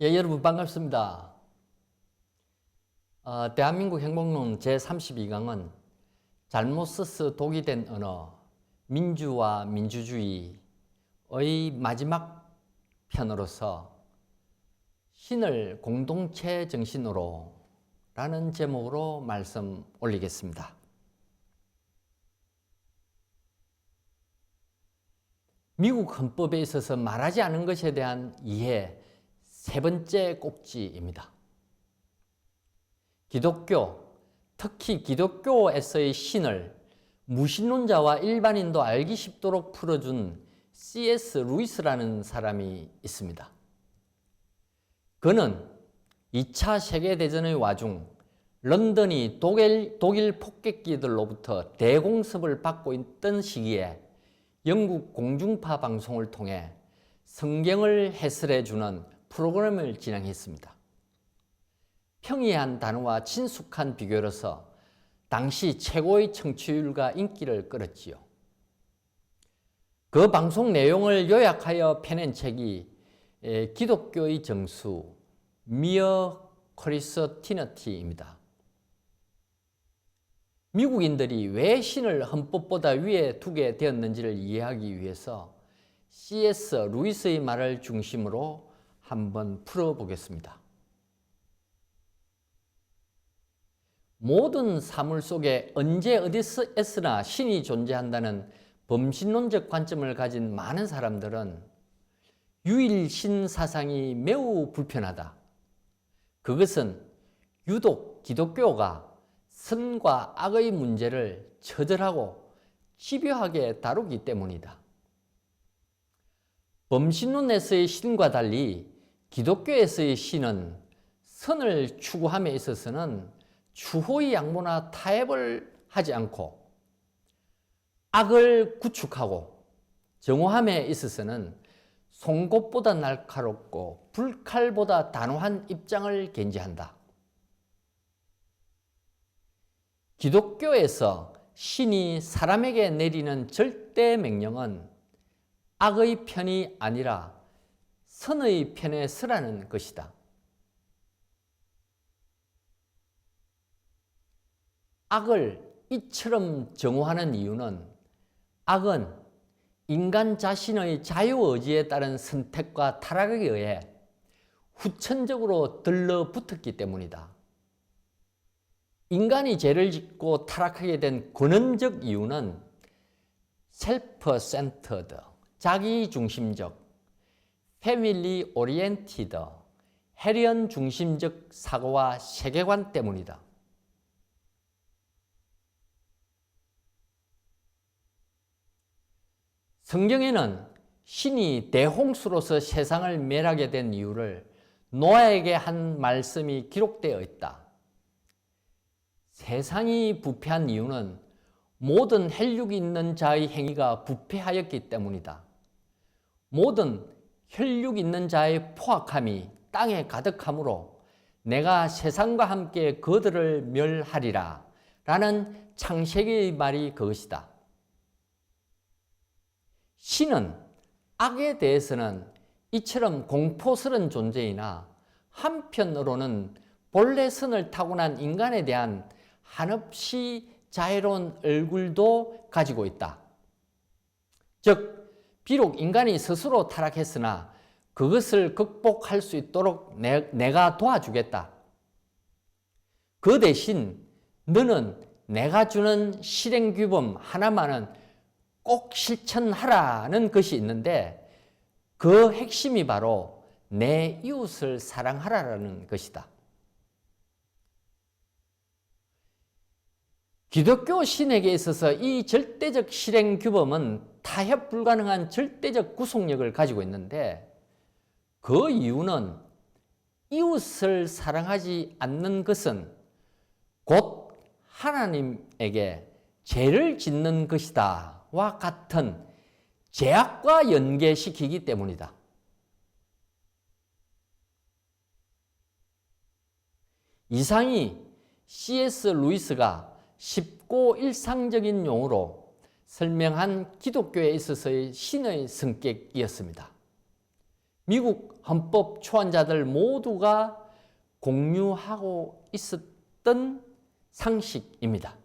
예, 여러분 반갑습니다. 어, 대한민국 행복론 제32강은 잘못 써서 독이 된 언어, 민주와 민주주의의 마지막 편으로서 신을 공동체 정신으로 라는 제목으로 말씀 올리겠습니다. 미국 헌법에 있어서 말하지 않은 것에 대한 이해 세 번째 꼭지입니다. 기독교, 특히 기독교에서의 신을 무신론자와 일반인도 알기 쉽도록 풀어준 C.S. 루이스라는 사람이 있습니다. 그는 2차 세계대전의 와중 런던이 독일, 독일 폭격기들로부터 대공습을 받고 있던 시기에 영국 공중파 방송을 통해 성경을 해설해 주는 프로그램을 진행했습니다. 평이한 단어와 친숙한 비교로서 당시 최고의 청취율과 인기를 끌었지요. 그 방송 내용을 요약하여 펴낸 책이 기독교의 정수 미어 크리스티너티입니다. 미국인들이 왜 신을 헌법보다 위에 두게 되었는지를 이해하기 위해서 C.S. 루이스의 말을 중심으로 한번 풀어보겠습니다. 모든 사물 속에 언제 어디서나 신이 존재한다는 범신론적 관점을 가진 많은 사람들은 유일신 사상이 매우 불편하다. 그것은 유독 기독교가 선과 악의 문제를 처절하고 집요하게 다루기 때문이다. 범신론에서의 신과 달리 기독교에서의 신은 선을 추구함에 있어서는 추호의 양보나 타협을 하지 않고 악을 구축하고 정오함에 있어서는 송곳보다 날카롭고 불칼보다 단호한 입장을 견지한다. 기독교에서 신이 사람에게 내리는 절대 명령은 악의 편이 아니라 선의 편에 서라는 것이다. 악을 이처럼 정오하는 이유는 악은 인간 자신의 자유의지에 따른 선택과 타락에 의해 후천적으로 들러붙었기 때문이다. 인간이 죄를 짓고 타락하게 된 근원적 이유는 셀프 센터드, 자기 중심적, 패밀리 오리엔티드, 해리언 중심적 사고와 세계관 때문이다. 성경에는 신이 대홍수로서 세상을 멸하게 된 이유를 노아에게 한 말씀이 기록되어 있다. 세상이 부패한 이유는 모든 혈육이 있는 자의 행위가 부패하였기 때문이다. 모든 혈육 있는 자의 포악함이 땅에 가득하므로 내가 세상과 함께 그들을 멸하리라 라는 창세기의 말이 그것이다. 신은 악에 대해서는 이처럼 공포스런 존재이나 한편으로는 본래 선을 타고난 인간에 대한 한없이 자애로운 얼굴도 가지고 있다. 즉, 비록 인간이 스스로 타락했으나 그것을 극복할 수 있도록 내, 내가 도와주겠다. 그 대신 너는 내가 주는 실행 규범 하나만은 꼭 실천하라는 것이 있는데 그 핵심이 바로 내 이웃을 사랑하라는 것이다. 기독교 신에게 있어서 이 절대적 실행 규범은 타협 불가능한 절대적 구속력을 가지고 있는데 그 이유는 이웃을 사랑하지 않는 것은 곧 하나님에게 죄를 짓는 것이다 와 같은 죄악과 연계시키기 때문이다. 이상이 C.S. 루이스가 쉽고 일상적인 용어로 설명한 기독교에 있어서의 신의 성격이었습니다. 미국 헌법 초안자들 모두가 공유하고 있었던 상식입니다.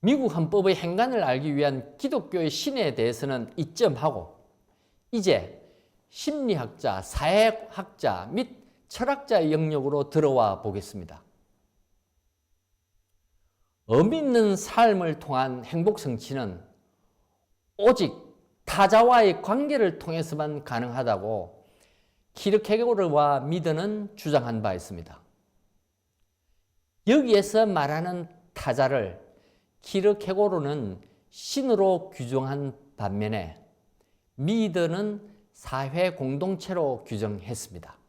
미국 헌법의 행간을 알기 위한 기독교의 신에 대해서는 이점하고 이제 심리학자, 사회학자 및 철학자의 영역으로 들어와 보겠습니다. 의미 있는 삶을 통한 행복 성취는 오직 타자와의 관계를 통해서만 가능하다고 키르케고르와 미드는 주장한 바 있습니다. 여기에서 말하는 타자를 키르케고르는 신으로 규정한 반면에 미드는 사회 공동체로 규정했습니다.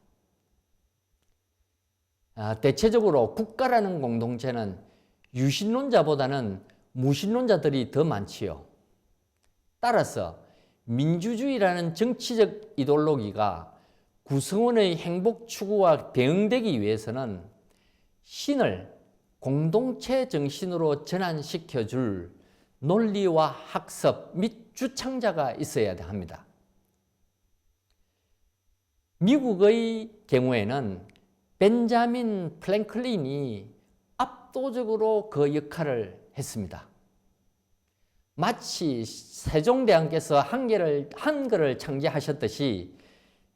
아, 대체적으로 국가라는 공동체는 유신론자보다는 무신론자들이 더 많지요. 따라서 민주주의라는 정치적 이데올로기가 구성원의 행복 추구와 대응되기 위해서는 신을 공동체 정신으로 전환시켜 줄 논리와 학습 및 주창자가 있어야 합니다. 미국의 경우에는 벤자민 플랭클린이 압도적으로 그 역할을 했습니다. 마치 세종대왕께서 한계를, 한글을 창제하셨듯이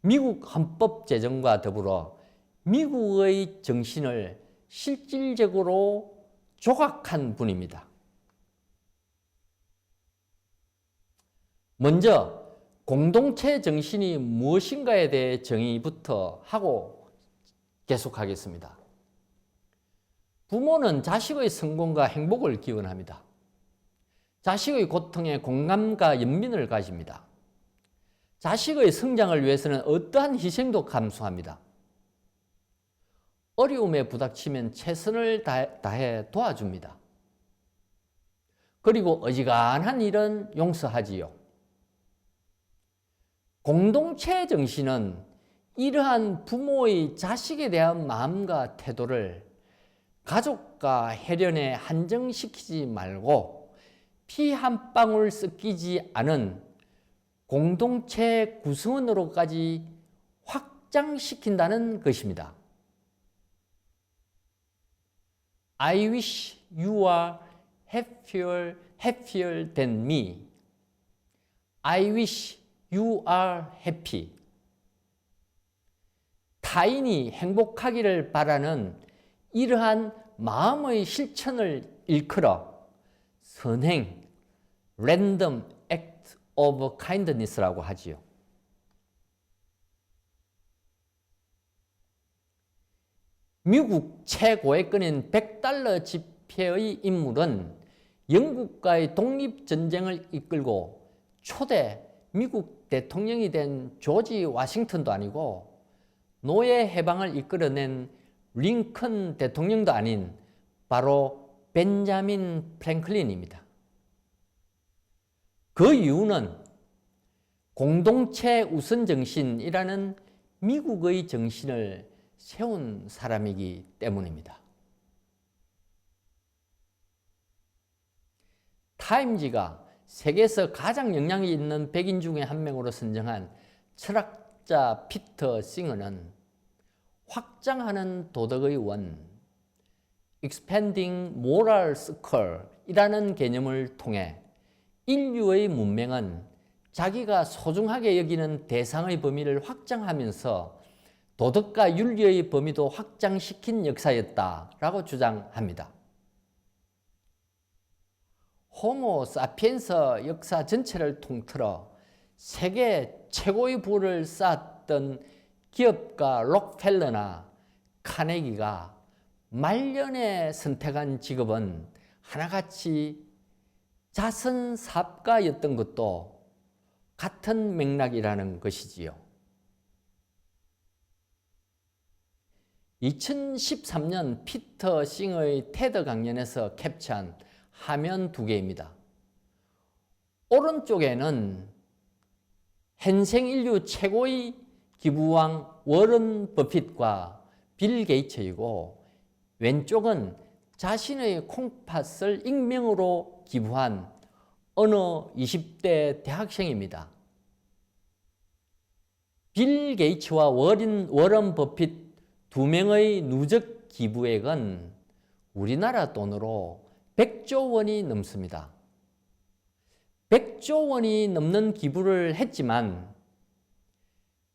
미국 헌법 제정과 더불어 미국의 정신을 실질적으로 조각한 분입니다. 먼저 공동체 정신이 무엇인가에 대해 정의부터 하고 계속하겠습니다. 부모는 자식의 성공과 행복을 기원합니다. 자식의 고통에 공감과 연민을 가집니다. 자식의 성장을 위해서는 어떠한 희생도 감수합니다. 어려움에 부닥치면 최선을 다해 도와줍니다. 그리고 어지간한 일은 용서하지요. 공동체 정신은 이러한 부모의 자식에 대한 마음과 태도를 가족과 해련에 한정시키지 말고 피 한 방울 섞이지 않은 공동체 구성원으로까지 확장시킨다는 것입니다. I wish you are happier, happier than me. I wish you are happy. 타인이 행복하기를 바라는 이러한 마음의 실천을 일컬어 선행, random act of kindness라고 하지요. 미국 최고액권인 100달러 지폐의 인물은 영국과의 독립전쟁을 이끌고 초대 미국 대통령이 된 조지 와싱턴도 아니고 노예 해방을 이끌어낸 링컨 대통령도 아닌 바로 벤자민 프랭클린입니다. 그 이유는 공동체 우선 정신이라는 미국의 정신을 세운 사람이기 때문입니다. 타임지가 세계에서 가장 영향이 있는 백인 중에 한 명으로 선정한 철학 자 피터 싱어는 확장하는 도덕의 원, expanding moral circle 이라는 개념을 통해 인류의 문명은 자기가 소중하게 여기는 대상의 범위를 확장하면서 도덕과 윤리의 범위도 확장시킨 역사였다라고 주장합니다. 호모 사피엔스 역사 전체를 통틀어 세계 최고의 부를 쌓았던 기업가 록펠러나 카네기가 말년에 선택한 직업은 하나같이 자선사업가였던 것도 같은 맥락이라는 것이지요. 2013년 피터 싱의 테드 강연에서 캡처한 화면 두 개입니다. 오른쪽에는 현생 인류 최고의 기부왕 워런 버핏과 빌 게이츠이고 왼쪽은 자신의 콩팥을 익명으로 기부한 어느 20대 대학생입니다. 빌 게이츠와 워린, 워런 버핏 두 명의 누적 기부액은 우리나라 돈으로 100조 원이 넘습니다. 100조 원이 넘는 기부를 했지만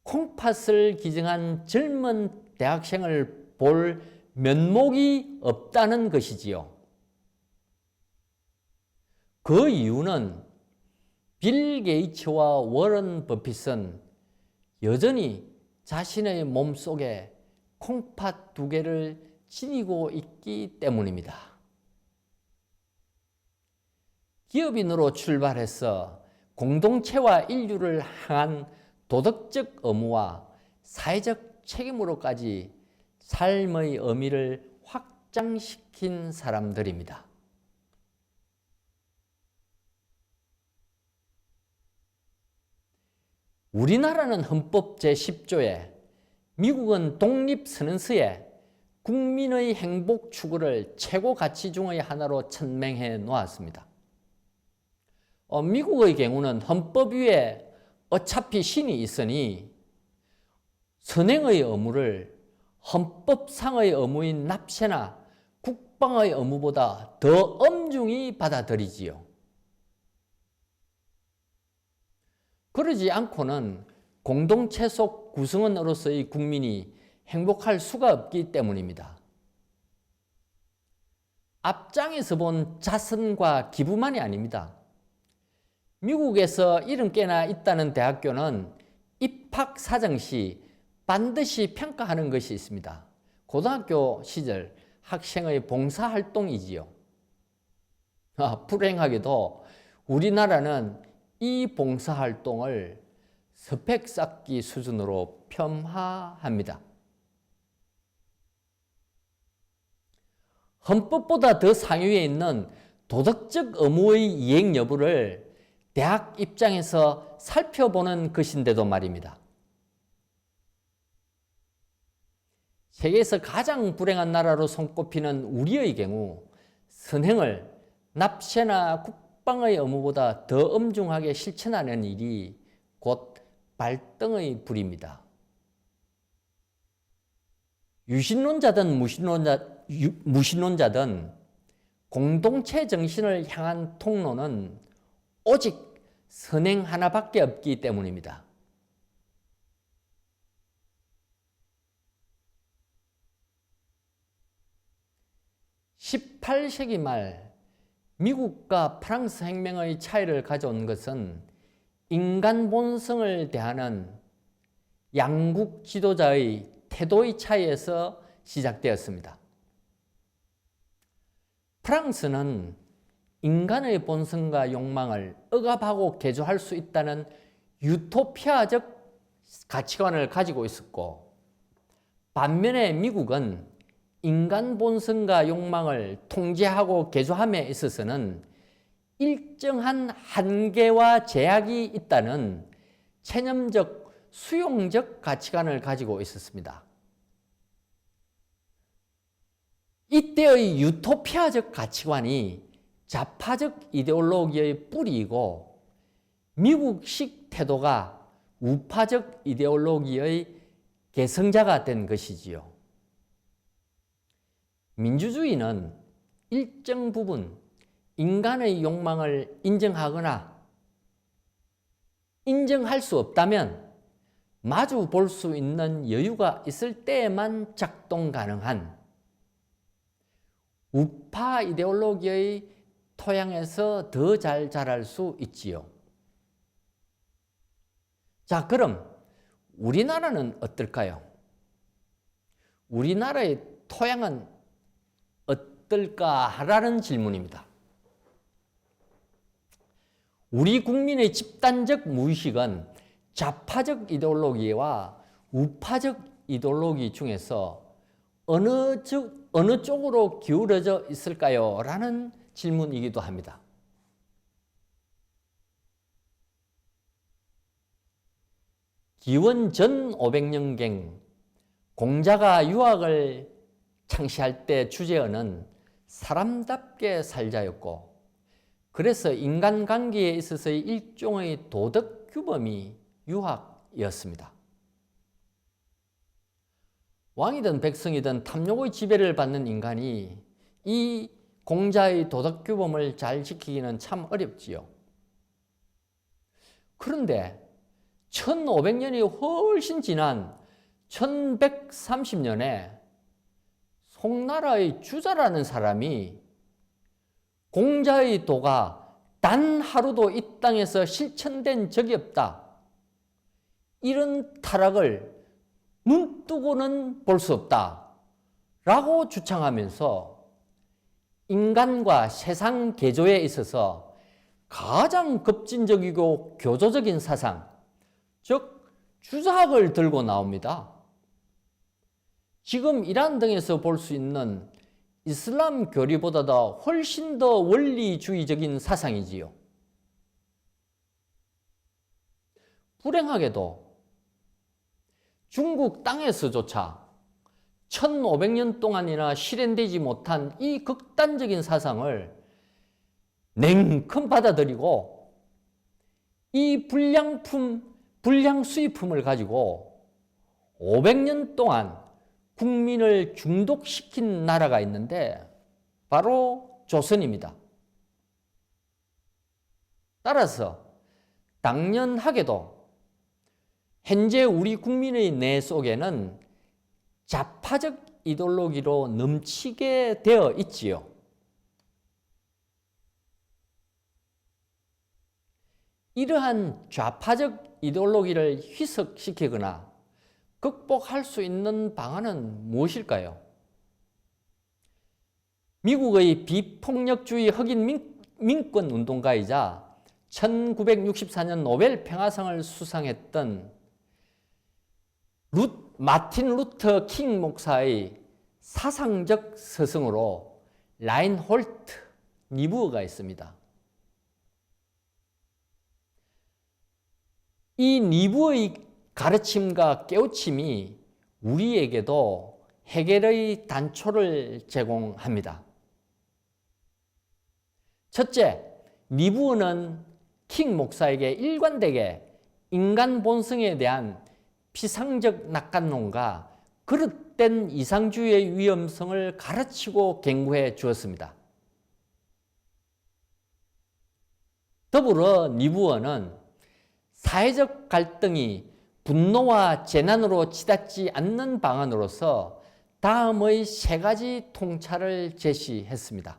콩팥을 기증한 젊은 대학생을 볼 면목이 없다는 것이지요. 그 이유는 빌 게이츠와 워런 버핏은 여전히 자신의 몸 속에 콩팥 두 개를 지니고 있기 때문입니다. 기업인으로 출발해서 공동체와 인류를 향한 도덕적 의무와 사회적 책임으로까지 삶의 의미를 확장시킨 사람들입니다. 우리나라는 헌법 제10조에 미국은 독립선언서에 국민의 행복 추구를 최고 가치 중의 하나로 천명해 놓았습니다. 어, 미국의 경우는 헌법 위에 어차피 신이 있으니 선행의 의무를 헌법상의 의무인 납세나 국방의 의무보다 더 엄중히 받아들이지요. 그러지 않고는 공동체 속 구성원으로서의 국민이 행복할 수가 없기 때문입니다. 앞장에서 본 자선과 기부만이 아닙니다. 미국에서 이름 꽤나 있다는 대학교는 입학 사정 시 반드시 평가하는 것이 있습니다. 고등학교 시절 학생의 봉사활동이지요. 아, 불행하게도 우리나라는 이 봉사활동을 스펙 쌓기 수준으로 폄하합니다. 헌법보다 더 상위에 있는 도덕적 의무의 이행 여부를 대학 입장에서 살펴보는 것인데도 말입니다. 세계에서 가장 불행한 나라로 손꼽히는 우리의 경우 선행을 납세나 국방의 의무보다 더 엄중하게 실천하는 일이 곧 발등의 불입니다. 유신론자든 무신론자, 유, 무신론자든 공동체 정신을 향한 통로는 오직 선행 하나밖에 없기 때문입니다. 18세기 말 미국과 프랑스 혁명의 차이를 가져온 것은 인간 본성을 대하는 양국 지도자의 태도의 차이에서 시작되었습니다. 프랑스는 인간의 본성과 욕망을 억압하고 개조할 수 있다는 유토피아적 가치관을 가지고 있었고 반면에 미국은 인간 본성과 욕망을 통제하고 개조함에 있어서는 일정한 한계와 제약이 있다는 체념적 수용적 가치관을 가지고 있었습니다. 이때의 유토피아적 가치관이 좌파적 이데올로기의 뿌리이고 미국식 태도가 우파적 이데올로기의 개성자가 된 것이지요. 민주주의는 일정 부분 인간의 욕망을 인정하거나 인정할 수 없다면 마주 볼 수 있는 여유가 있을 때에만 작동 가능한 우파 이데올로기의 토양에서 더 잘 자랄 수 있지요. 자, 그럼 우리나라는 어떨까요? 우리나라의 토양은 어떨까라는 질문입니다. 우리 국민의 집단적 무의식은 좌파적 이데올로기와 우파적 이데올로기 중에서 어느, 쪽, 어느 쪽으로 기울어져 있을까요? 라는 질문이기도 합니다. 기원 전 500년경 공자가 유학을 창시할 때 주제어는 사람답게 살자였고 그래서 인간관계에 있어서의 일종의 도덕 규범이 유학이었습니다. 왕이든 백성이든 탐욕의 지배를 받는 인간이 이 공자의 도덕 규범을 잘 지키기는 참 어렵지요. 그런데 1500년이 훨씬 지난 1130년에 송나라의 주자라는 사람이 공자의 도가 단 하루도 이 땅에서 실천된 적이 없다. 이런 타락을 눈 뜨고는 볼 수 없다. 라고 주창하면서 인간과 세상 개조에 있어서 가장 급진적이고 교조적인 사상, 즉, 주자학을 들고 나옵니다. 지금 이란 등에서 볼 수 있는 이슬람 교리보다도 훨씬 더 원리주의적인 사상이지요. 불행하게도 중국 땅에서조차 1500년 동안이나 실현되지 못한 이 극단적인 사상을 냉큼 받아들이고 이 불량품, 불량 수입품을 가지고 500년 동안 국민을 중독시킨 나라가 있는데 바로 조선입니다. 따라서 당연하게도 현재 우리 국민의 뇌 속에는 좌파적 이데올로기로 넘치게 되어 있지요. 이러한 좌파적 이데올로기를 희석시키거나 극복할 수 있는 방안은 무엇일까요? 미국의 비폭력주의 흑인 민 권 운동가이자 1964년 노벨 평화상을 수상했던 루, 마틴 루터 킹 목사의 사상적 스승으로 라인홀트 니부어가 있습니다. 이 니부의 가르침과 깨우침이 우리에게도 해결의 단초를 제공합니다. 첫째, 니부어는 킹 목사에게 일관되게 인간 본성에 대한 피상적 낙관론과 그릇된 이상주의의 위험성을 가르치고 경고해 주었습니다. 더불어 니부어는 사회적 갈등이 분노와 재난으로 치닫지 않는 방안으로서 다음의 세 가지 통찰을 제시했습니다.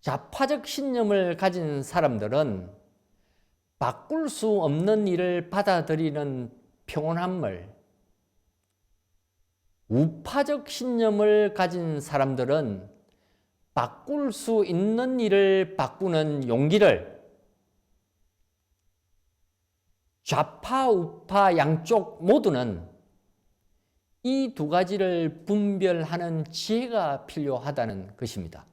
좌파적 신념을 가진 사람들은 바꿀 수 없는 일을 받아들이는 평온함을 우파적 신념을 가진 사람들은 바꿀 수 있는 일을 바꾸는 용기를 좌파, 우파 양쪽 모두는 이 두 가지를 분별하는 지혜가 필요하다는 것입니다.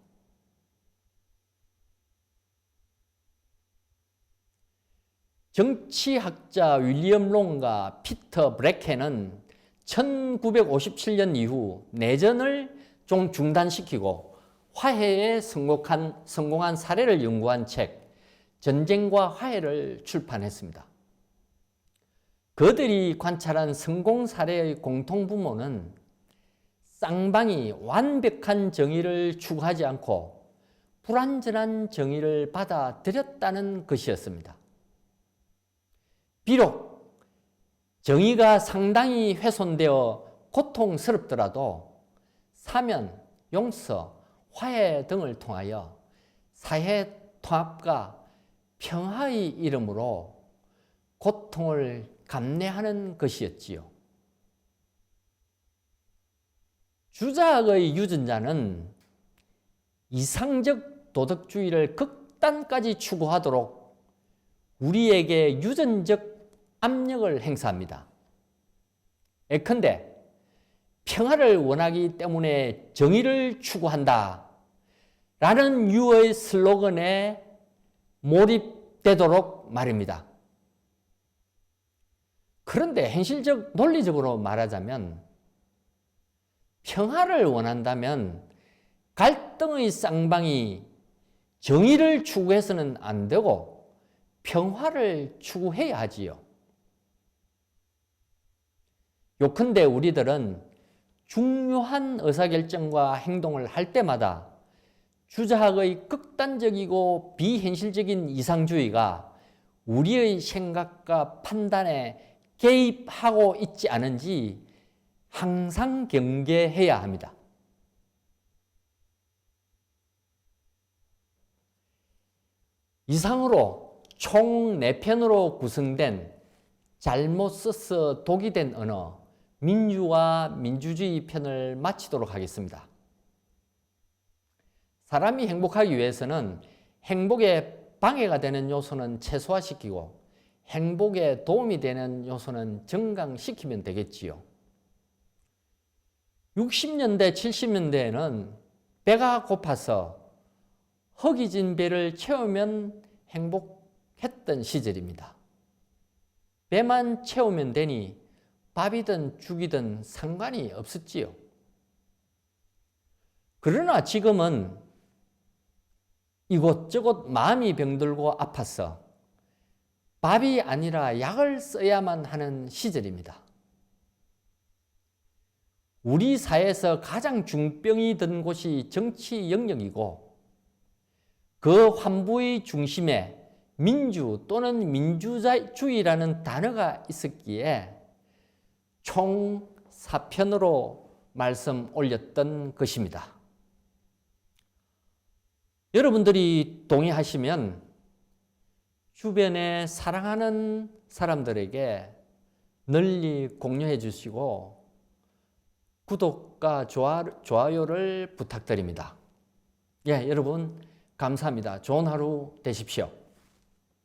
정치학자 윌리엄 롱과 피터 브레켄은 1957년 이후 내전을 좀 중단시키고 화해에 성공한, 성공한 사례를 연구한 책 전쟁과 화해를 출판했습니다. 그들이 관찰한 성공 사례의 공통부모는 쌍방이 완벽한 정의를 추구하지 않고 불완전한 정의를 받아들였다는 것이었습니다. 비록 정의가 상당히 훼손되어 고통스럽더라도 사면, 용서, 화해 등을 통하여 사회 통합과 평화의 이름으로 고통을 감내하는 것이었지요. 주작의 유전자는 이상적 도덕주의를 극단까지 추구하도록 우리에게 유전적 압력을 행사합니다. 예컨대 평화를 원하기 때문에 정의를 추구한다. 라는 유의 슬로건에 몰입되도록 말입니다. 그런데 현실적, 논리적으로 말하자면 평화를 원한다면 갈등의 쌍방이 정의를 추구해서는 안 되고 평화를 추구해야 하지요. 요컨대 우리들은 중요한 의사결정과 행동을 할 때마다 주자학의 극단적이고 비현실적인 이상주의가 우리의 생각과 판단에 개입하고 있지 않은지 항상 경계해야 합니다. 이상으로 총 4편으로 구성된 잘못 써서 독이 된 언어 민주와 민주주의 편을 마치도록 하겠습니다. 사람이 행복하기 위해서는 행복에 방해가 되는 요소는 최소화시키고 행복에 도움이 되는 요소는 증강시키면 되겠지요. 60년대, 70년대에는 배가 고파서 허기진 배를 채우면 행복했던 시절입니다. 배만 채우면 되니 밥이든 죽이든 상관이 없었지요. 그러나 지금은 이곳저곳 마음이 병들고 아파서 밥이 아니라 약을 써야만 하는 시절입니다. 우리 사회에서 가장 중병이 든 곳이 정치 영역이고 그 환부의 중심에 민주 또는 민주주의라는 단어가 있었기에 총 4편으로 말씀 올렸던 것입니다. 여러분들이 동의하시면 주변에 사랑하는 사람들에게 널리 공유해 주시고 구독과 좋아, 좋아요를 부탁드립니다. 예, 여러분 감사합니다. 좋은 하루 되십시오.